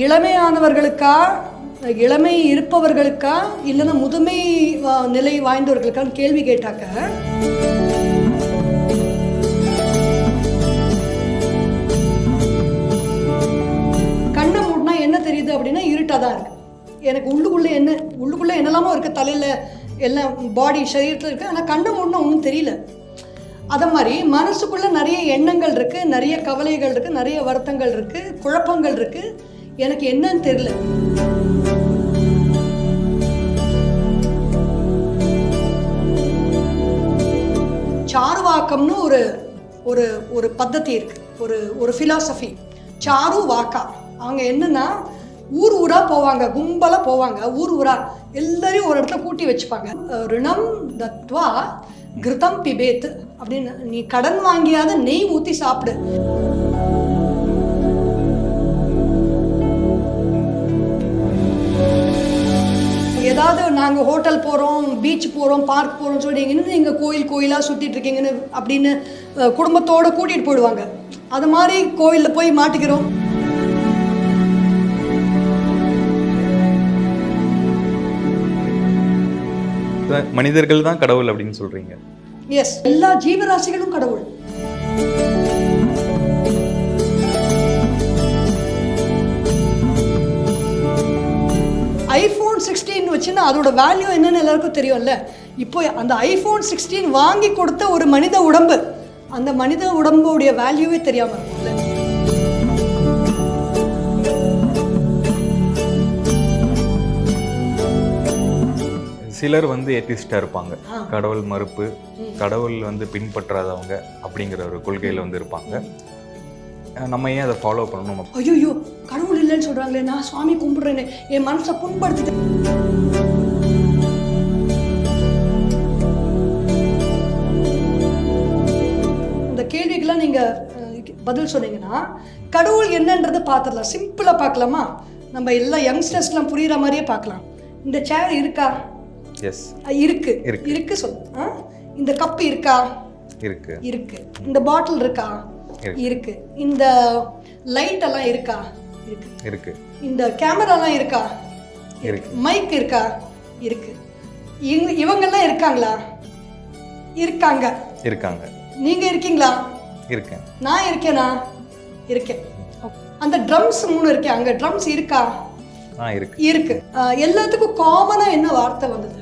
இளமையானவர்களுக்கா இளமை இருப்பவர்களுக்கா இல்லைன்னா முதுமை நிலை வாய்ந்தவர்களுக்கான்னு கேள்வி கேட்டாக்க கண்ணை மூடினா என்ன தெரியுது அப்படின்னா இருட்டாக தான் இருக்கு. எனக்கு உள்ளுக்குள்ளே என்ன உள்ளுக்குள்ளே என்னெல்லாமோ இருக்குது தலையில் எல்லாம் பாடி சரீரத்தில் இருக்குது ஆனால் கண்ணை மூடினா ஒன்றும் தெரியல. அதை மாதிரி மனசுக்குள்ளே நிறைய எண்ணங்கள் இருக்குது நிறைய கவலைகள் இருக்குது நிறைய வருத்தங்கள் இருக்குது குழப்பங்கள் இருக்குது எனக்கு என்னன்னு தெரியல. சாருவாக்கம்னு ஒரு ஒரு ஒரு பద్ధதி இருக்கு. ஒரு ஒரு ஃபிலாசபி சாரு வாக்கா அவங்க என்னன்னா ஊர் ஊரா போவாங்க கும்பலா போவாங்க ஊர் ஊரா. எல்லாரையும் ஒரு இடத்துல கூட்டி வச்சுப்பாங்க. ரிணம் தத்வா கிருதம் பிபேத் அப்படின்னு நீ கடன் வாங்கியாத நெய் ஊற்றி சாப்பிடு. ஏதாவது நாங்கள் ஹோட்டல் போகிறோம் பீச் போகிறோம் பார்க் போகிறோம் சொல்லி இன்னும் நீங்கள் கோயில் கோயிலாக சுற்றிட்டு இருக்கீங்கன்னு அப்படின்னு குடும்பத்தோட கூட்டிகிட்டு போயிடுவாங்க. அது மாதிரி கோயிலில் போய் மாட்டிக்கிறோம். மனிதர்கள் தான் கடவுள் அப்படின்னு சொல்றீங்க. எஸ் எல்லா ஜீவராசிகளும் கடவுள். ஐஃபோன் சிக்ஸ்டீன் வச்சுன்னா அதோட வேல்யூ என்னன்னு எல்லாருக்கும் தெரியும்ல? இப்போ அந்த ஐஃபோன் சிக்ஸ்டீன் வாங்கி கொடுத்த ஒரு மனித உடம்பு அந்த மனித உடம்புடைய வேல்யூவே தெரியாம இருக்கும்ல? சிலர் வந்து ஏத்திஸ்டா இருப்பாங்க. கடவுள் மறுப்பு கடவுள் வந்து பின்பற்றாதவங்க அப்படிங்கிற ஒரு கொள்கையில வந்து இருப்பாங்க. நம்ம ஏன் அதை ஃபாலோ பண்ணணும்? ஐயோ கடவுள் இல்லைன்னு சொல்றாங்களே நான் சுவாமி கும்பிடுறேனே. என் மனசை புண்படுத்திட்டு இந்த கேள்விக்கெல்லாம் நீங்க அஹ், பதில் சொன்னீங்கன்னா கடவுள் என்னன்றதை பார்த்துடலாம். சிம்பிளா பார்க்கலாமா? நம்ம எல்லா யங்ஸ்டர்ஸ்லாம் புரியுற மாதிரியே பார்க்கலாம். இந்த சேர் இருக்கா? எஸ் இருக்கு. இருக்கு. ஆ? இந்த கப் இருக்கா? இருக்கு. இருக்கு. இந்த பாட்டில் இருக்கா? இருக்கு. இந்த லைட் எல்லாம் இருக்கா? இருக்கு. இருக்கு. இந்த கேமராலாம் இருக்கா? இருக்கு. மைக் இருக்கா? இருக்கு. இவங்க இவங்கெல்லாம் இருக்காங்களா? இருக்காங்க. இருக்காங்க. நீங்க இருக்கீங்களா? இருக்கேன். நான் இருக்கேனா? இருக்கேன். அந்த ட்ரம்ஸ் மூணு இருக்கே. அங்க ட்ரம்ஸ் இருக்கா? இருக்கு. இருக்கு. எல்லாத்துக்கும் காமனா என்ன வார்த்தை வந்தது?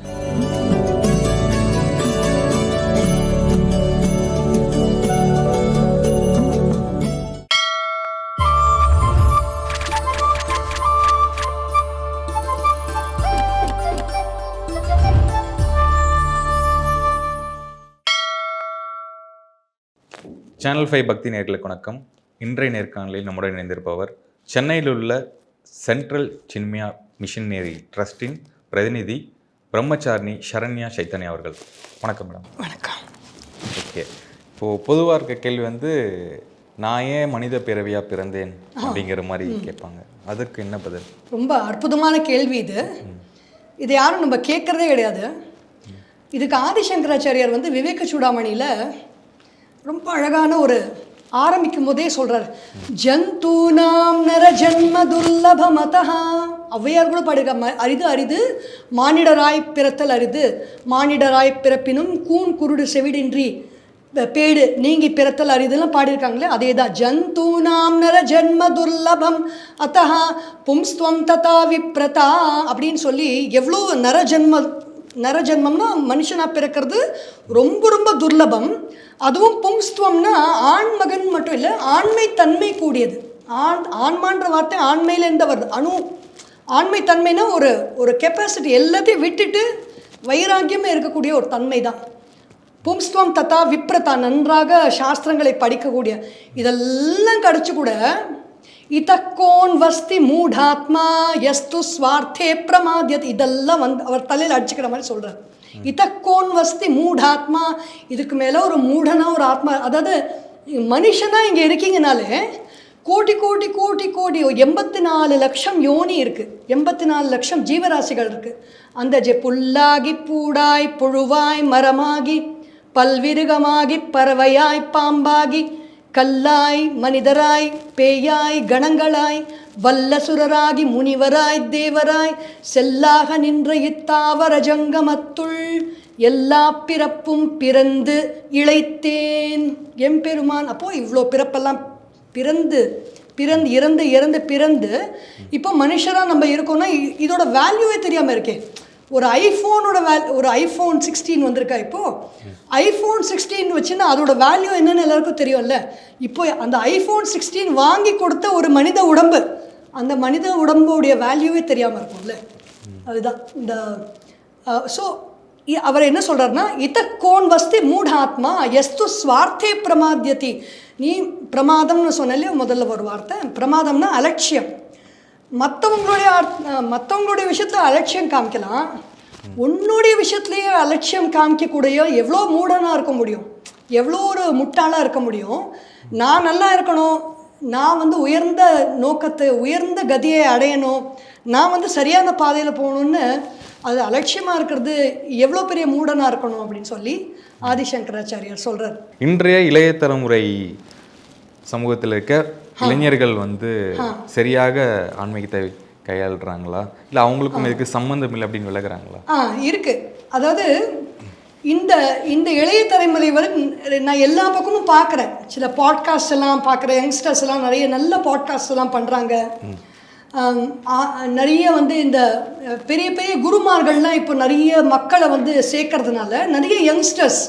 சேனல் ஃபைவ் பக்தி நேர்களுக்கு வணக்கம். இன்றைய நேர்காணலில் நம்முடன் இணைந்திருப்பவர் சென்னையில் உள்ள சென்ட்ரல் சின்மியா மிஷனரி ட்ரஸ்டின் பிரதிநிதி பிரம்மச்சாரிணி சரண்யா சைத்தன்யா அவர்கள். வணக்கம் மேடம் வணக்கம். ஓகே இப்போது பொதுவாக இருக்க கேள்வி வந்து நான் ஏன் மனித பிறவியாக பிறந்தேன் அப்படிங்கிற மாதிரி கேட்பாங்க. அதுக்கு என்ன பதில்? ரொம்ப அற்புதமான கேள்வி இது. இது யாரும் நம்ம கேட்குறதே கிடையாது. இதுக்கு ஆதிசங்கராச்சாரியார் வந்து விவேக சூடாமணியில் ரொம்ப அழகான ஒரு ஆரம்பிக்கும் போதே ஜந்து ஜந்தூனாம் நர ஜன்ம துர்லபமதா ஔவையார் கூட பாடுக ம அரிது அரிது மானிடராய் பிறத்தல் அரிது. மானிடராய் பிறப்பினும் கூன் குருடு செவிடின்றி பேடு நீங்கி பிறத்தல் அரிதுலாம் பாடியிருக்காங்களே அதே தான் ஜந்தூனாம் நர ஜென்ம துர்லபம் அத்தஹா பும்ஸ்துவம் ததா விப்ரதா. அப்படின்னு சொல்லி எவ்வளோ நர ஜென்மம் நர நரஜன்மம்னா மனுஷனாக பிறக்கிறது ரொம்ப ரொம்ப துர்லபம். அதுவும் பும்ஸ்துவம்னா ஆண் மகன் மட்டும் இல்லை ஆண்மை தன்மை கூடியது. ஆண் ஆண்மான்ற வார்த்தை ஆண்மையிலேருந்து வருது. அணு ஆண்மை தன்மைனா ஒரு ஒரு கெப்பாசிட்டி எல்லாத்தையும் விட்டுட்டு வைராக்கியமே இருக்கக்கூடிய ஒரு தன்மை தான் பும்ஸ்துவம் தத்தா விப்ரதா நன்றாக சாஸ்திரங்களை படிக்கக்கூடிய இதெல்லாம் கிடச்சி கூட இதக்கோன் வஸ்தி மூடாத்மா எஸ்து ஸ்வார்த்தே பிரமாதியத் இதெல்லாம் வந்து அவர் தலையில் அடிச்சுக்கிற மாதிரி சொல்கிறார் இதக்கோன் வஸ்தி மூடாத்மா இதுக்கு மேலே ஒரு மூடனா ஒரு ஆத்மா அதாவது மனுஷனா இங்கே இருக்கீங்கனாலே கோடி கோடி கோடி கோடி எண்பத்தி நாலு லட்சம் யோனி இருக்கு. எண்பத்தி நாலு லட்சம் ஜீவராசிகள் இருக்கு. அந்த ஜெ புல்லாகி பூடாய் புழுவாய் மரமாகி பல்விருகமாகி பறவையாய் பாம்பாகி கல்லாய் மனிதராய் பேயாய் கணங்களாய் வல்லசுரராகி முனிவராய் தேவராய் செல்லாக நின்ற இத்தாவர ஜங்கமத்துள் எல்லா பிறப்பும் பிறந்து இழைத்தேன். எம்பெருமான் அப்போ இவ்வளோ பிறப்பெல்லாம் பிறந்து பிறந்து இறந்து இறந்து பிறந்து இப்போ மனுஷராக நம்ம இருக்கோம்னா இதோட வேல்யூவே தெரியாமல் இருக்கே. ஒரு ஐஃபோனோட வே ஒரு ஐஃபோன் சிக்ஸ்டீன் வந்திருக்கா இப்போது ஐஃபோன் சிக்ஸ்டீன் வச்சுன்னா அதோட வேல்யூ என்னென்னு எல்லாருக்கும் தெரியும்ல? இப்போ அந்த ஐஃபோன் சிக்ஸ்டீன் வாங்கி கொடுத்த ஒரு மனித உடம்பு அந்த மனித உடம்புடைய வேல்யூவே தெரியாமல் இருக்கும்ல? அதுதான். இந்த ஸோ அவர் என்ன சொல்கிறாருன்னா இத கோன் வஸ்தி மூடாத்மா எஸ்து ஸ்வார்த்தே பிரமாத்தியதி நீ பிரமாதம்னு சொன்னாலே முதல்ல ஒரு வார்த்தை. பிரமாதம்னா அலட்சியம். மற்றவங்களுடைய மற்றவங்களுடைய விஷயத்தில் அலட்சியம் காமிக்கலாம். உன்னுடைய விஷயத்துலேயே அலட்சியம் காமிக்கக்கூடிய எவ்வளோ மூடனாக இருக்க முடியும்? எவ்வளோ ஒரு முட்டாளாக இருக்க முடியும்? நான் நல்லா இருக்கணும். நான் வந்து உயர்ந்த நோக்கத்தை உயர்ந்த கதியை அடையணும். நான் வந்து சரியான பாதையில் போகணுன்னு அது அலட்சியமாக இருக்கிறது எவ்வளோ பெரிய மூடனாக இருக்கணும் அப்படின்னு சொல்லி ஆதிசங்கராச்சாரியார் சொல்கிறார் இன்றைய இளைய தலைமுறை சமூகத்தில் இருக்க இளைஞர்கள் வந்து சரியாக ஆன்மீகத்தை கையாளுறாங்களா? இல்லை அவங்களுக்கும் இதுக்கு சம்மந்தம் இல்லை அப்படின்னு விலகுறாங்களா? ஆ இருக்கு. அதாவது இந்த இந்த இளைய தலைமுறை வந்து நான் எல்லா பக்கமும் பார்க்குறேன். சில பாட்காஸ்ட் எல்லாம் பார்க்குறேன் யங்ஸ்டர்ஸ் எல்லாம் நிறைய நல்ல பாட்காஸ்ட் எல்லாம் பண்ணுறாங்க நிறைய வந்து இந்த பெரிய பெரிய குருமார்கள்லாம் இப்போ நிறைய மக்களை வந்து சேர்க்கறதுனால நிறைய யங்ஸ்டர்ஸ்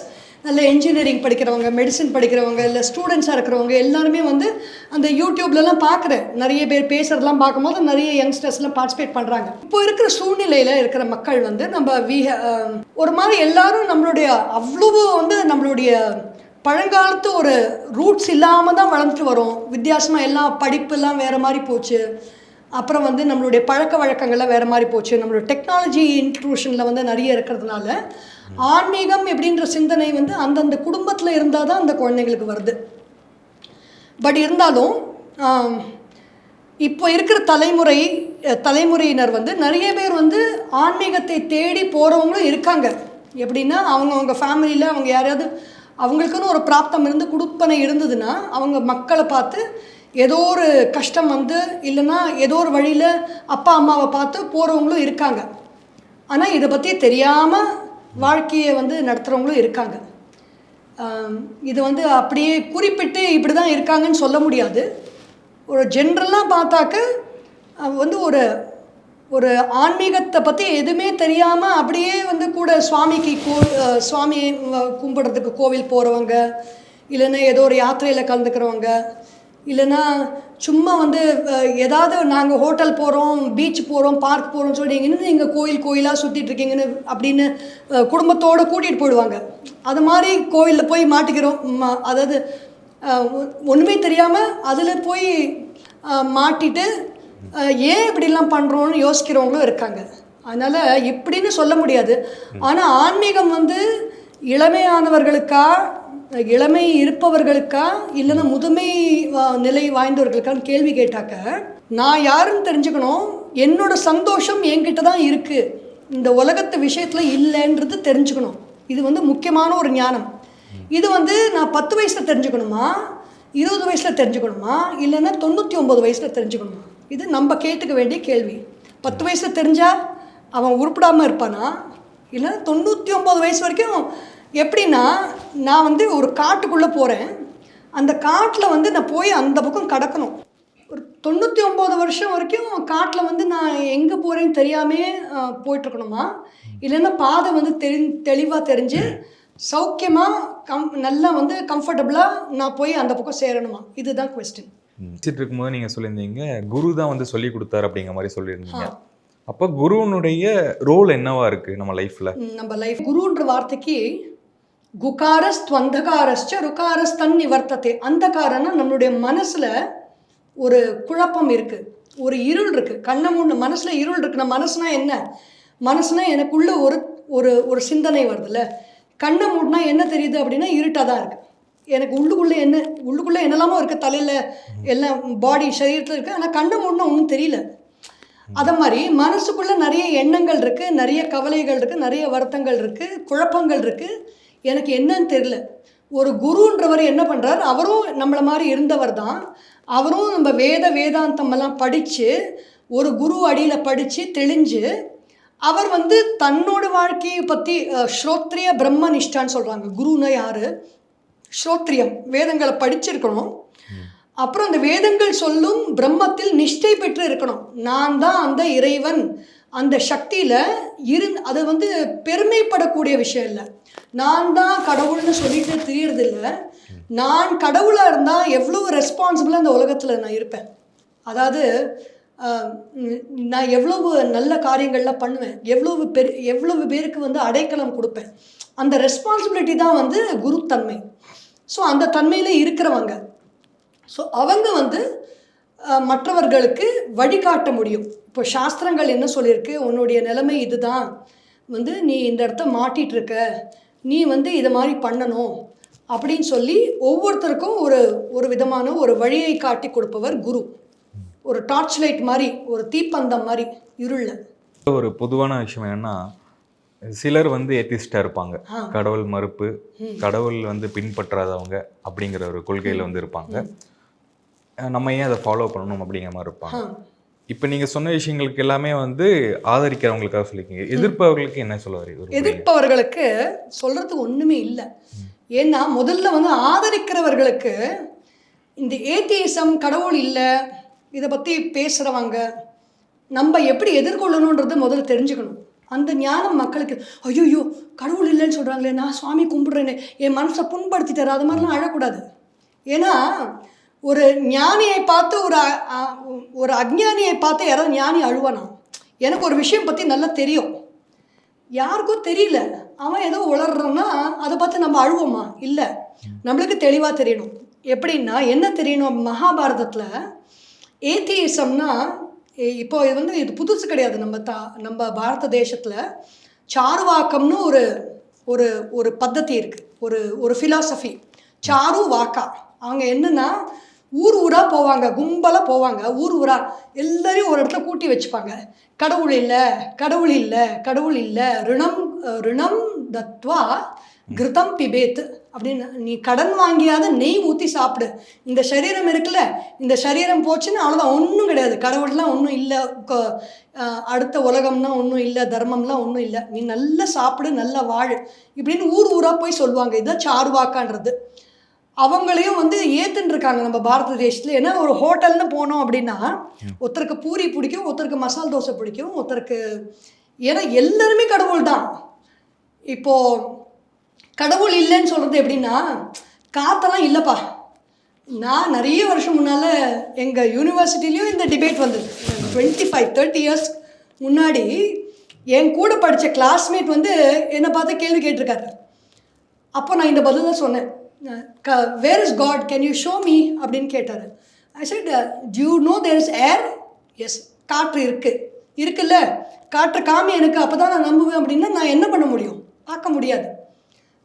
நல்ல இன்ஜினியரிங் படிக்கிறவங்க மெடிசன் படிக்கிறவங்க இல்லை ஸ்டூடெண்ட்ஸாக இருக்கிறவங்க எல்லாருமே வந்து அந்த யூடியூப்லலாம் பார்க்குறேன் நிறைய பேர் பேசுகிறதெல்லாம் பார்க்கும்போது நிறைய யங்ஸ்டர்ஸ்லாம் பார்ட்டிசிபேட் பண்ணுறாங்க இப்போ இருக்கிற சூழ்நிலையில் இருக்கிற மக்கள் வந்து நம்ம வி ஒரு மாதிரி எல்லாரும் நம்மளுடைய அவ்வளவு வந்து நம்மளுடைய பழங்காலத்து ஒரு ரூட்ஸ் இல்லாமல் தான் வளர்ந்துட்டு வரோம். வித்தியாசமாக எல்லாம் படிப்புலாம் வேறு மாதிரி போச்சு. அப்புறம் வந்து நம்மளுடைய பழக்க வழக்கங்கள்லாம் வேறு மாதிரி போச்சு. நம்மளுடைய டெக்னாலஜி இன்ட்ரூஷனில் வந்து நிறைய இருக்கிறதுனால ஆன்மீகம் எப்படின்ற சிந்தனை வந்து அந்தந்த குடும்பத்தில் இருந்தால் தான் அந்த குழந்தைங்களுக்கு வருது. பட் இருந்தாலும் இப்போ இருக்கிற தலைமுறை தலைமுறையினர் வந்து நிறைய பேர் வந்து ஆன்மீகத்தை தேடி போகிறவங்களும் இருக்காங்க. எப்படின்னா அவங்க அவங்க ஃபேமிலியில் அவங்க யாரையாவது அவங்களுக்குன்னு ஒரு பிராப்தம் இருந்து குடுப்பனை இருந்ததுன்னா அவங்க மக்களை பார்த்து ஏதோ ஒரு கஷ்டம் வந்து இல்லைன்னா ஏதோ ஒரு வழியில் அப்பா அம்மாவை பார்த்து போகிறவங்களும் இருக்காங்க. ஆனால் இதை பற்றி தெரியாமல் வாழ்க்கையை வந்து நடத்துகிறவங்களும் இருக்காங்க. இது வந்து அப்படியே குறிப்பிட்டு இப்படி தான் இருக்காங்கன்னு சொல்ல முடியாது. ஒரு ஜென்ரலாக பார்த்தாக்க வந்து ஒரு ஒரு ஆன்மீகத்தை பற்றி எதுவுமே தெரியாமல் அப்படியே வந்து கூட சுவாமிக்கு கோ சுவாமியை சுவாமி கோவில் போகிறவங்க இல்லைன்னா ஏதோ ஒரு யாத்திரையில் கலந்துக்கிறவங்க இல்லைன்னா சும்மா வந்து ஏதாவது நாங்கள் ஹோட்டல் போகிறோம் பீச் போகிறோம் பார்க் போகிறோம்னு சொல்லி இன்னும் நீங்கள் கோயில் கோயிலாக சுற்றிட்டு இருக்கீங்கன்னு அப்படின்னு குடும்பத்தோடு கூட்டிகிட்டு போயிடுவாங்க. அது மாதிரி கோவிலில் போய் மாட்டிக்கிறோம். அதாவது அஹ், ஒ- ஒண்ணுமே தெரியாமல் அதில் போய் மாட்டிட்டு ஏன் இப்படிலாம் பண்ணுறோன்னு யோசிக்கிறவங்களும் இருக்காங்க. அதனால் இப்படின்னு சொல்ல முடியாது. ஆனால் ஆன்மீகம் வந்து இளமையானவர்களுக்கா இளமை இருப்பவர்களுக்கா இல்லைன்னா முதுமை வா- நிலை வாய்ந்தவர்களுக்கான்னு கேள்வி கேட்டாக்க நான் யாருன்னு தெரிஞ்சுக்கணும். என்னோட சந்தோஷம் என்கிட்ட தான் இருக்குது இந்த உலகத்து விஷயத்தில் இல்லைன்றது தெரிஞ்சுக்கணும். இது வந்து முக்கியமான ஒரு ஞானம். இது வந்து நான் பத்து வயசில் தெரிஞ்சுக்கணுமா? இருபது வயசில் தெரிஞ்சுக்கணுமா? இல்லைன்னா தொண்ணூற்றி ஒம்பது வயசில் தெரிஞ்சுக்கணுமா? இது நம்ம கேட்டுக்க வேண்டிய கேள்வி. பத்து வயசில் தெரிஞ்சால் அவன் உருப்படாமல் இருப்பானா? இல்லைன்னா தொண்ணூற்றி ஒம்பது வயசு வரைக்கும் எப்படின்னா நான் வந்து ஒரு காட்டுக்குள்ளே போகிறேன் அந்த காட்டில் வந்து நான் போய் அந்த பக்கம் கடக்கணும். ஒரு தொண்ணூற்றி ஒம்பது வருஷம் வரைக்கும் காட்டில் வந்து நான் எங்கே போகிறேன்னு தெரியாமே போயிட்டுருக்கணுமா? இல்லைன்னா பாதை வந்து தெரி தெளிவாக தெரிஞ்சு சௌக்கியமாக கம் நல்லா வந்து கம்ஃபர்டபுளாக நான் போய் அந்த பக்கம் சேரணுமா? இதுதான் கொஸ்டின் வச்சுட்டு இருக்கும்போது நீங்கள் சொல்லியிருந்தீங்க குரு தான் வந்து சொல்லி கொடுத்தாரு அப்படிங்கிற மாதிரி சொல்லியிருந்தீங்க. அப்போ குருவனுடைய ரோல் என்னவா இருக்கு நம்ம லைஃப்ல நம்ம லைஃப் குருன்ற வார்த்தைக்கு குகாரஸ் துவந்தகாரஸ்ச ருகாரஸ்தன் நிவர்த்தத்தை அந்தகாரன்னா நம்மளுடைய மனசில் ஒரு குழப்பம் இருக்குது ஒரு இருள் இருக்குது கண்ணை மூணு மனசில் இருள் இருக்குன்னா மனசுனா என்ன? மனசுனா எனக்குள்ள ஒரு ஒரு ஒரு சிந்தனை வருதுல்ல. கண்ணை மூடினா என்ன தெரியுது அப்படின்னா இருட்டாக தான் இருக்குது எனக்கு உள்ளுக்குள்ளே என்ன உள்ளுக்குள்ளே என்னெல்லாமோ இருக்குது தலையில் எல்லாம் பாடி சரீரத்தில் இருக்குது ஆனால் கண்ணை மூடினா ஒன்றும் தெரியல. அதை மாதிரி மனசுக்குள்ளே நிறைய எண்ணங்கள் இருக்குது நிறைய கவலைகள் இருக்குது நிறைய வருத்தங்கள் இருக்குது குழப்பங்கள் இருக்குது எனக்கு என்னன்னு தெரியல. ஒரு குருன்றவர் என்ன பண்ணுறார் அவரும் நம்மளை மாதிரி இருந்தவர் தான். அவரும் நம்ம வேத வேதாந்தம் எல்லாம் படித்து ஒரு குரு அடியில் படித்து தெளிஞ்சு அவர் வந்து தன்னோட வாழ்க்கையை பற்றி ஸ்ரோத்ரிய பிரம்ம நிஷ்டான்னு சொல்கிறாங்க குருன்னா யார்? ஸ்ரோத்ரியம். வேதங்களை படிச்சிருக்கணும். அப்புறம் அந்த வேதங்கள் சொல்லும் பிரம்மத்தில் நிஷ்டை பெற்று இருக்கணும். நான் தான் அந்த இறைவன். அந்த சக்தியில் இரு அது வந்து பெருமைப்படக்கூடிய விஷயம் இல்லை. நான் தான் கடவுள்னு சொல்லிட்டு தெரியறது இல்லை நான் கடவுளாக இருந்தால் எவ்வளோ ரெஸ்பான்சிபிளாக அந்த உலகத்தில் நான் இருப்பேன். அதாவது நான் எவ்வளவு நல்ல காரியங்கள்லாம் பண்ணுவேன். எவ்வளவு பெரு எவ்வளவு பேருக்கு வந்து அடைக்கலம் கொடுப்பேன். அந்த ரெஸ்பான்சிபிலிட்டி தான் வந்து குருத்தன்மை ஸோ அந்த தன்மையில் இருக்கிறவங்க. ஸோ அவங்க வந்து மற்றவர்களுக்கு வழிகாட்ட முடியும். இப்போ சாஸ்திரங்கள் என்ன சொல்லியிருக்கு? உன்னுடைய நிலைமை இதுதான். வந்து நீ இந்த இடத்த மாட்டிகிட்ருக்க இருக்க. நீ வந்து இதை மாதிரி பண்ணணும் அப்படின்னு சொல்லி ஒவ்வொருத்தருக்கும் ஒரு ஒரு விதமான ஒரு வழியை காட்டி கொடுப்பவர் குரு. ஒரு டார்ச் லைட் மாதிரி ஒரு தீப்பந்தம் மாதிரி இருளில் ஒரு பொதுவான விஷயம் என்னன்னா சிலர் வந்து ஏத்திஸ்டாக இருப்பாங்க. கடவுள் மறுப்பு கடவுள் வந்து பின்பற்றாதவங்க அப்படிங்கிற ஒரு கொள்கையில் வந்து இருப்பாங்க. நம்ம ஏன் அதை ஃபாலோ பண்ணணும் அப்படிங்கிற மாதிரி இருப்பாங்க. இப்போ நீங்க சொன்ன விஷயங்களுக்கு எல்லாமே வந்து ஆதரிக்கிறவங்களுக்காக சொல்லிருக்கீங்க. எதிர்ப்பவர்களுக்கு என்ன சொல்ல வரீங்க? எதிர்ப்பவர்களுக்கு சொல்கிறதுக்கு ஒன்றுமே இல்லை. ஏன்னா முதல்ல வந்து ஆதரிக்கிறவர்களுக்கு இந்த ஏத்தியிசம் கடவுள் இல்லை இதை பற்றி பேசுகிறவங்க நம்ம எப்படி எதிர்கொள்ளணுன்றது முதல்ல தெரிஞ்சுக்கணும். அந்த ஞானம் மக்களுக்கு ஐயோ கடவுள் இல்லைன்னு சொல்கிறாங்களே நான் சுவாமி கும்பிட்றேனே என் மனசை புண்படுத்திட்டாரு அது மாதிரிலாம் அழக்கூடாது. ஏன்னா ஒரு ஞானியை பார்த்து ஒரு ஒரு அஜ்ஞானியை பார்த்து யாராவது ஞானி அழுவானா? எனக்கு ஒரு விஷயம் பற்றி நல்லா தெரியும். யாருக்கும் தெரியல. அவன் ஏதோ உளறான்னா அதை பார்த்து நம்ம அழுவோமா? இல்லை. நம்மளுக்கு தெளிவாக தெரியணும். எப்படின்னா என்ன தெரியணும் மகாபாரதத்தில்? ஏத்தியிசம்னா இப்போ இது வந்து இது புதுசு கிடையாது. நம்ம தா நம்ம பாரத தேசத்தில் சாருவாக்கம்னு ஒரு ஒரு ஒரு பద్ధதி இருக்குது ஒரு ஒரு ஃபிலாசபி சாரு வாக்கா அவங்க என்னன்னா ஊர் ஊராக போவாங்க கும்பலாக போவாங்க ஊர் ஊராக எல்லாரையும் ஒரு இடத்துல கூட்டி வச்சுப்பாங்க. கடவுள் இல்லை கடவுள் இல்லை கடவுள் இல்லை ரிணம் ரிணம் தத்வா கிருதம் பிபேத் அப்படின்னு. நீ கடன் வாங்கியாத நெய் ஊற்றி சாப்பிடு. இந்த சரீரம் இருக்குல்ல இந்த சரீரம் போச்சுன்னா அவ்வளோதான் ஒன்றும் கிடையாது. கடவுள்லாம் ஒன்றும் இல்லை. அடுத்த உலகம்னா ஒன்றும் இல்லை தர்மம்லாம் ஒன்றும் இல்லை. நீ நல்லா சாப்பிடு நல்லா வாழு. இப்படின்னு ஊர் ஊராக போய் சொல்லுவாங்க. இதுதான் சார்வாக்கான்றது. அவங்களையும் வந்து ஏத்துன்னு இருக்காங்க நம்ம பாரத தேசத்தில். ஏன்னா ஒரு ஹோட்டல்னு போனோம் அப்படின்னா ஒருத்தருக்கு பூரி பிடிக்கும் ஒருத்தருக்கு மசால் தோசை பிடிக்கும் ஒருத்தருக்கு ஏன்னா எல்லாருமே கடவுள் தான். இப்போ கடவுள் இல்லைன்னு சொல்கிறது எப்படின்னா காத்தெல்லாம் இல்லைப்பா. நான் நிறைய வருஷம் முன்னால் எங்கள் யூனிவர்சிட்டிலையும் இந்த டிபேட் வந்தது. டுவெண்ட்டி ஃபைவ் தேர்ட்டி இயர்ஸ் முன்னாடி என் கூட படித்த கிளாஸ்மேட் வந்து என்னை பார்த்து கேள்வி கேட்டிருக்காரு. அப்போ நான் இந்த பதில் தான் சொன்னேன். க where is God can you show me அப்படின்னு கேட்டார். I said you know there is air yes காற்று இருக்குது இருக்குல்ல? காற்று காமி எனக்கு அப்போ தான் நான் நம்புவேன் அப்படின்னா நான் என்ன பண்ண முடியும்? பார்க்க முடியாது.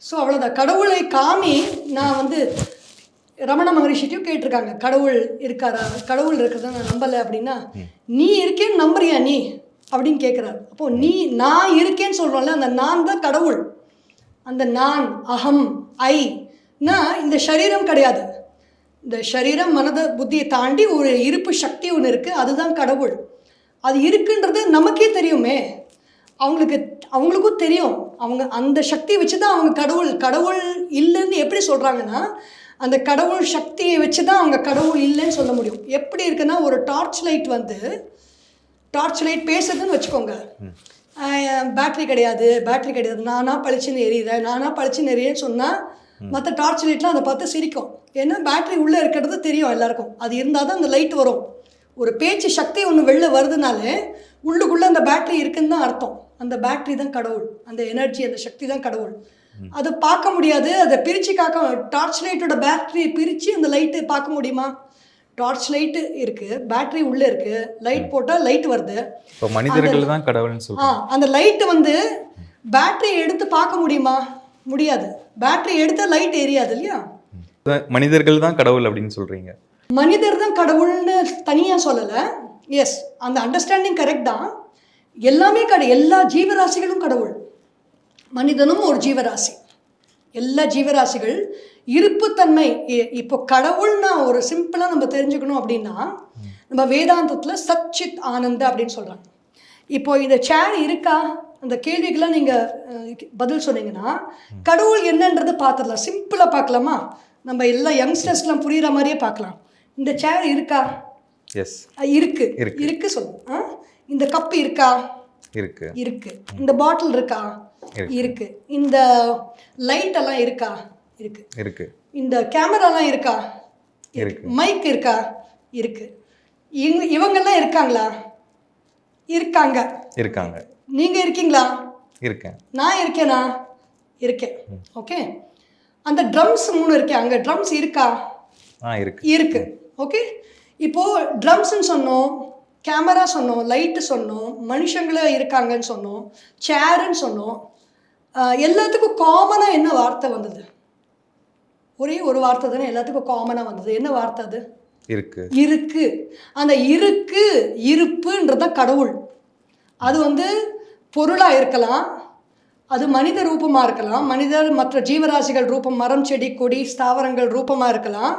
ஸோ அவ்வளோதான் கடவுளை காமி நான் வந்து ரமண மகரிஷிட்டையும் கேட்டிருக்காங்க. கடவுள் இருக்காரா? கடவுள் இருக்கிறத நான் நம்பலை அப்படின்னா நீ இருக்கேன்னு நம்புறியா நீ? அப்படின்னு கேட்குறாரு அப்போ நீ நான் இருக்கேன்னு சொல்கிறோம்ல அந்த நான் தான் கடவுள். அந்த நான் அகம் ஐ நான் இந்த சரீரம் கிடையாது. இந்த சரீரம் மனத புத்தியை தாண்டி ஒரு இருப்பு சக்தி ஒன்று இருக்குது அதுதான் கடவுள். அது இருக்குன்றது நமக்கே தெரியுமே. அவங்களுக்கு அவங்களுக்கும் தெரியும். அவங்க அந்த சக்தியை வச்சு தான் அவங்க கடவுள் கடவுள் இல்லைன்னு எப்படி சொல்கிறாங்கன்னா அந்த கடவுள் சக்தியை வச்சு தான் அவங்க கடவுள் இல்லைன்னு சொல்ல முடியும். எப்படி இருக்குன்னா ஒரு டார்ச் லைட் வந்து டார்ச் லைட் பேசுதுன்னு வச்சுக்கோங்க. பேட்டரி கிடையாது பேட்டரி கிடையாது. நானா பளிச்சுன்னு எரியுறேன் நானா பளிச்சுன்னு எரியேன்னு சொன்னால் மற்ற டார்ச் லைட்லாம் அதை பார்த்து சிரிக்கும். ஏன்னா பேட்டரி உள்ளே இருக்கிறது தெரியும் எல்லாருக்கும். அது இருந்தால் தான் அந்த லைட் வரும். ஒரு பேச்சு சக்தி ஒன்று வெளில வருதுனாலே உள்ளுக்குள்ளே அந்த பேட்டரி இருக்குன்னு தான் அர்த்தம். அந்த பேட்டரி தான் கடவுள். அந்த எனர்ஜி அந்த சக்தி தான் கடவுள். அது பார்க்க முடியாது. அதை பிரித்து காக்க டார்ச் லைட்டோட பேட்டரி பிரித்து அந்த லைட்டு பார்க்க முடியுமா? டார்ச் லைட்டு இருக்குது பேட்டரி உள்ளே இருக்குது லைட் போட்டால் லைட் வருது. இப்போ மனிதர்கள் தான் கடவுள்னு சொல்றோம் அந்த லைட்டு வந்து பேட்டரி எடுத்து பார்க்க முடியுமா? முடியாது. பேட்டரி எடுத்தால் லைட் எரியாது இல்லையா? மனிதர்கள் தான் கடவுள் அப்படின்னு சொல்றீங்க. மனிதர் தான் கடவுள்னு தனியாக சொல்லலை. எஸ் அந்த அண்டர்ஸ்டாண்டிங் கரெக்ட் தான். எல்லாமே கடை எல்லா ஜீவராசிகளும் கடவுள். மனிதனும் ஒரு ஜீவராசி. எல்லா ஜீவராசிகள் இருப்புத்தன்மை இப்போ கடவுள்னா ஒரு சிம்பிளாக நம்ம தெரிஞ்சுக்கணும் அப்படின்னா நம்ம வேதாந்தத்தில் சச்சித் ஆனந்த அப்படின்னு சொல்கிறாங்க இப்போ இந்த சேர் இருக்கா? அந்த கேள்விக்கெல்லாம் நீங்கள் பதில் சொன்னீங்கன்னா கடவுள் என்னன்றது பார்த்துடலாம். சிம்பிளாக பார்க்கலாமா? நம்ம எல்லா யங்ஸ்டர்ஸ்லாம் புரியுற மாதிரியே பார்க்கலாம். இந்த சேர் இருக்கா? எஸ் இருக்கு. இருக்கு. சொல்லுங்க. ஆ? இந்த கப் இருக்கா? இருக்கு. இருக்கு. இந்த பாட்டில் இருக்கா? இருக்கு. இருக்கு. இந்த லைட் எல்லாம் இருக்கா? இருக்கு. இருக்கு. இந்த கேமராலாம் இருக்கா? இருக்கு. மைக் இருக்கா? இருக்கு. இவங்க இவங்கெல்லாம் இருக்காங்களா? இருக்காங்க. இருக்காங்க. நீங்க இருக்கீங்களா? இருக்கேன். நான் இருக்கேனா? இருக்கேன். ஓகே. அந்த ட்ரம்ஸ் மூணு இருக்கே. அங்க ட்ரம்ஸ் இருக்கா? ஆ இருக்கு. இருக்கு. ஓகே. இப்போ ட்ரம்ஸ்ன்னு சொன்னோம் கேமரா சொன்னோம் லைட்டு சொன்னோம் மனுஷங்களே இருக்காங்கன்னு சொன்னோம் சேருன்னு சொன்னோம். எல்லாத்துக்கும் காமனாக என்ன வார்த்தை வந்தது? ஒரே ஒரு வார்த்தை தானே எல்லாத்துக்கும் காமனாக வந்தது. என்ன வார்த்தை அது? இருக்கு. இருக்கு. அந்த இருக்கு இருப்புன்றது தான் கடவுள். அது வந்து பொருளாக இருக்கலாம் அது மனித ரூபமாக இருக்கலாம் மனிதர் மற்ற ஜீவராசிகள் ரூபம் மரம் செடி கொடி ஸ்தாவரங்கள் ரூபமாக இருக்கலாம்.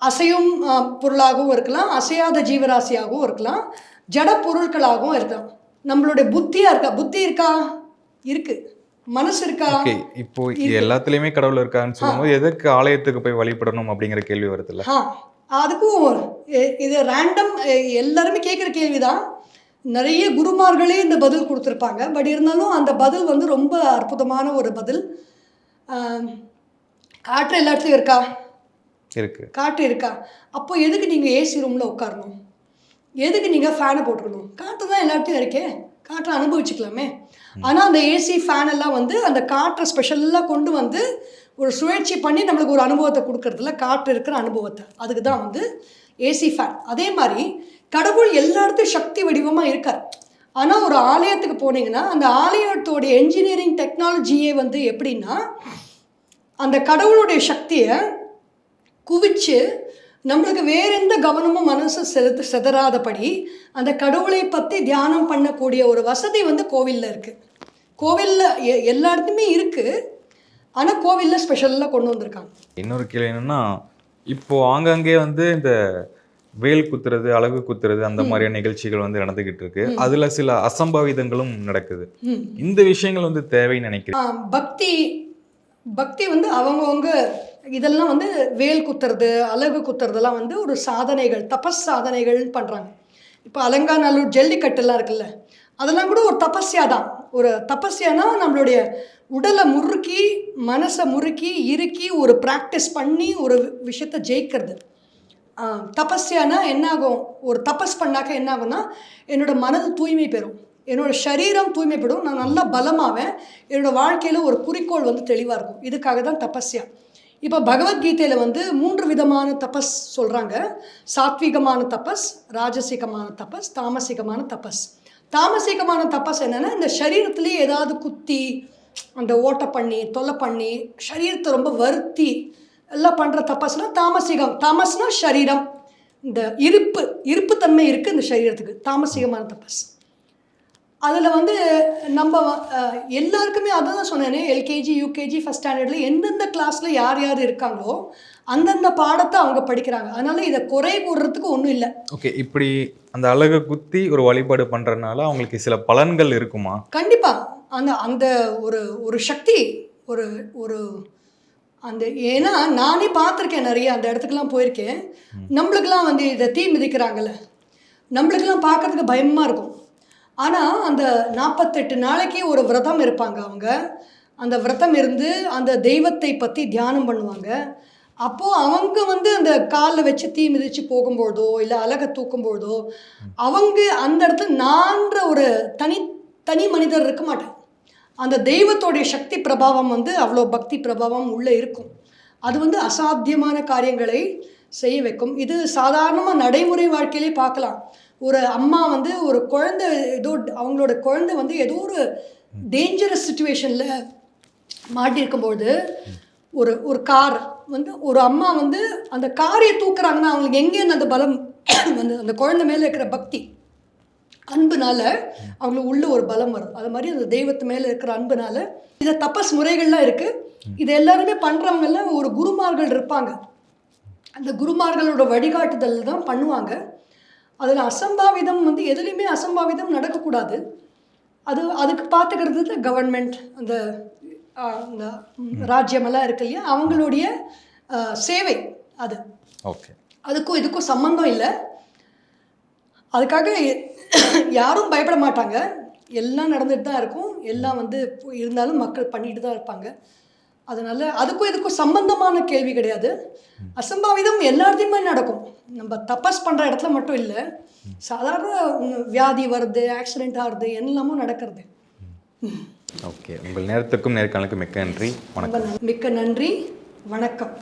அசையும் பொருளாகவும் இருக்கலாம் அசையாத ஜீவராசியாகவும் இருக்கலாம் ஜட பொருட்களாகவும் இருக்கலாம். நம்மளுடைய புத்தியாக இருக்கா? புத்தி இருக்கா? இருக்கு. மனசு இருக்கா? இப்போ எல்லாத்துலயுமே கடவுள் இருக்கான்னு சொல்லும்போது எதுக்கு ஆலயத்துக்கு போய் வழிபடணும் அப்படிங்கிற கேள்வி வருதுல்ல? அதுக்கும் இது ரேண்டம் எல்லாருமே கேட்குற கேள்வி தான் நிறைய குருமார்களே இந்த பதில் கொடுத்துருப்பாங்க. பட் இருந்தாலும் அந்த பதில் வந்து ரொம்ப அற்புதமான ஒரு பதில். காற்று எல்லா இடத்துலையும் இருக்கா? இருக்கு. காற்று இருக்கா? அப்போ எதுக்கு நீங்கள் ஏசி ரூமில் உட்காரணும்? எதுக்கு நீங்கள் ஃபேனை போட்டுக்கணும்? காற்று தான் எல்லா இடத்துலையும் இருக்கே. காற்றை அனுபவிச்சுக்கலாமே. ஆனால் அந்த ஏசி ஃபேன் எல்லாம் வந்து அந்த காற்றை ஸ்பெஷலாக கொண்டு வந்து ஒரு சுழற்சி பண்ணி நம்மளுக்கு ஒரு அனுபவத்தை கொடுக்கறதுல காற்று இருக்கிற அனுபவத்தை. அதுக்கு தான் வந்து ஏசி ஃபேன் அதே மாதிரி கடவுள் எல்லா இடத்துலையும் சக்தி வடிவமாக இருக்கார். ஆனால் ஒரு ஆலயத்துக்கு போனீங்கன்னா அந்த ஆலயத்தோடைய என்ஜினியரிங் டெக்னாலஜியே வந்து எப்படின்னா அந்த கடவுளுடைய சக்தியை குவிச்சு நம்மளுக்கு வேற எந்த கவனமும் மனசு செலுத்து செதறாதபடி அந்த கடவுளை பற்றி தியானம் பண்ணக்கூடிய ஒரு வசதி வந்து கோவிலில் இருக்குது கோவிலில் எ எல்லா இடத்துலையுமே இருக்குது ஆனால் கோவிலில் ஸ்பெஷலாக கொண்டு வந்திருக்காங்க. இன்னொரு கேள்வி என்னென்னா இப்போ ஆங்காங்கே வந்து இந்த வேல் குத்துறது அழகு குத்துறது அந்த மாதிரியான நிகழ்ச்சிகள் வந்து நடந்துகிட்டு இருக்கு. அதுல சில அசம்பாவிதங்களும் நடக்குது. இந்த விஷயங்கள் வந்து தேவைன்னு நினைக்கிறேன் பக்தி பக்தி வந்து அவங்கவுங்க இதெல்லாம் வந்து வேல் குத்துறது அழகு குத்துறதெல்லாம் வந்து ஒரு சாதனைகள் தபஸ் சாதனைகள்னு பண்ணுறாங்க இப்போ அலங்காநல்லூர் ஜல்லிக்கட்டுலாம் இருக்குல்ல அதெல்லாம் கூட ஒரு தபஸ்யா தான் ஒரு தபஸ்யானா நம்மளுடைய உடலை முறுக்கி மனசை முறுக்கி இறுக்கி ஒரு ப்ராக்டிஸ் பண்ணி ஒரு விஷயத்தை ஜெயிக்கிறது. தபஸ்யானா என்ன ஆகும் ஒரு தபஸ் பண்ணாக்க என்ன ஆகும்னா என்னோட மனது தூய்மை பெறும். என்னோட சரீரம் தூய்மை பெறும். நான் நல்லா பலமாவேன். என்னோடய வாழ்க்கையில் ஒரு குறிக்கோள் வந்து தெளிவாக இருக்கும். இதுக்காக தான் தபஸ்யா. இப்போ பகவத்கீதையில் வந்து மூன்று விதமான தபஸ் சொல்கிறாங்க சாத்விகமான தபஸ் ராஜசிகமான தபஸ் தாமசிகமான தபஸ். தாமசிகமான தபஸ் என்னென்னா இந்த சரீரத்துலேயே ஏதாவது குத்தி அந்த ஓட்டை பண்ணி தொல்லை பண்ணி சரீரத்தை ரொம்ப வருத்தி எல்லாம் பண்ணுற தபஸ்னா தாமசிகம். தாமஸ்னா சரீரம். இந்த இருப்பு இருப்புத்தன்மை இருக்குது இந்த சரீரத்துக்கு. தாமசிகமான தபஸ். அதில் வந்து நம்ம எல்லாருக்குமே அதை தான் சொன்னேனே எல்கேஜி யூகேஜி ஃபஸ்ட் ஸ்டாண்டர்டில் எந்தெந்த கிளாஸில் யார் யார் இருக்காங்களோ அந்தந்த பாடத்தை அவங்க படிக்கிறாங்க. அதனால இதை குறை கூறுறதுக்கு ஒன்றும் இல்லை. ஓகே இப்படி அந்த அழகை குத்தி ஒரு வழிபாடு பண்றதுனால அவங்களுக்கு சில பலன்கள் இருக்குமா? கண்டிப்பாக அந்த அந்த ஒரு ஒரு சக்தி ஒரு ஒரு அந்த ஏன்னா நானே பார்த்துருக்கேன் நிறைய அந்த இடத்துக்குலாம் போயிருக்கேன். நம்மளுக்கெல்லாம் வந்து இதை தீ மிதிக்கிறாங்கல்ல. நம்மளுக்கெல்லாம் பார்க்கறதுக்கு பயமாக இருக்கும். ஆனால் அந்த நாற்பத்தெட்டு நாளைக்கு ஒரு விரதம் இருப்பாங்க அவங்க. அந்த விரதம் இருந்து அந்த தெய்வத்தை பற்றி தியானம் பண்ணுவாங்க. அப்போது அவங்க வந்து அந்த காலில் வச்சு தீ மிதித்து போகும்போதோ இல்லை அழகை தூக்கும்போதோ அவங்க அந்த இடத்துல நான்ற ஒரு தனி தனி மனிதர் இருக்க மாட்டாங்க அந்த தெய்வத்தோடைய சக்தி பிரபாவம் வந்து அவ்வளோ பக்தி பிரபாவம் உள்ளே இருக்கும். அது வந்து அசாத்தியமான காரியங்களை செய்ய வைக்கும். இது சாதாரணமாக நடைமுறை வாழ்க்கையிலே பார்க்கலாம். ஒரு அம்மா வந்து ஒரு குழந்தை ஏதோ அவங்களோட குழந்தை வந்து ஏதோ ஒரு டேஞ்சரஸ் சுச்சுவேஷனில் மாட்டியிருக்கும்போது ஒரு ஒரு கார் வந்து ஒரு அம்மா வந்து அந்த காரை தூக்குறாங்கன்னா அவங்களுக்கு எங்கேருந்து அந்த பலம் வந்து அந்த குழந்தை மேலே இருக்கிற பக்தி? அன்புனால அவங்களுக்கு உள்ள ஒரு பலம் வரும். அது மாதிரி அந்த தெய்வத்து மேலே இருக்கிற அன்புனால இதை தபஸ் முறைகள்லாம் இருக்குது இது எல்லாருமே பண்ணுறவங்கள ஒரு குருமார்கள் இருப்பாங்க. அந்த குருமார்களோட வழிகாட்டுதல் தான் பண்ணுவாங்க. அதில் அசம்பாவிதம் வந்து எதுலேயுமே அசம்பாவிதம் நடக்கக்கூடாது. அது அதுக்கு பார்த்துக்கிறது கவர்மெண்ட் அந்த ராஜ்யமெல்லாம் இருக்கு இல்லையா? அவங்களுடைய சேவை அது. ஓகே. அதுக்கும் இதுக்கும் சம்மந்தம் இல்லை. அதுக்காக யாரும் பயப்பட மாட்டாங்க. எல்லாம் நடந்துட்டு தான் இருக்கும். எல்லாம் வந்து இருந்தாலும் மக்கள் பண்ணிட்டு தான் இருப்பாங்க. அதனால அதுக்கும் இதுக்கும் சம்பந்தமான கேள்வி கிடையாது. அசம்பாவிதம் எல்லாத்தையுமே நடக்கும். நம்ம தபஸ் பண்ணுற இடத்துல மட்டும் இல்லை. சாதாரண வியாதி வருது ஆக்சிடென்ட் ஆகுது எல்லாமும் நடக்கிறது. ஓகே. உங்கள் நேரத்துக்கும் நேர்காணலுக்கும் மிக்க நன்றி. வணக்கம். மிக்க நன்றி. வணக்கம்.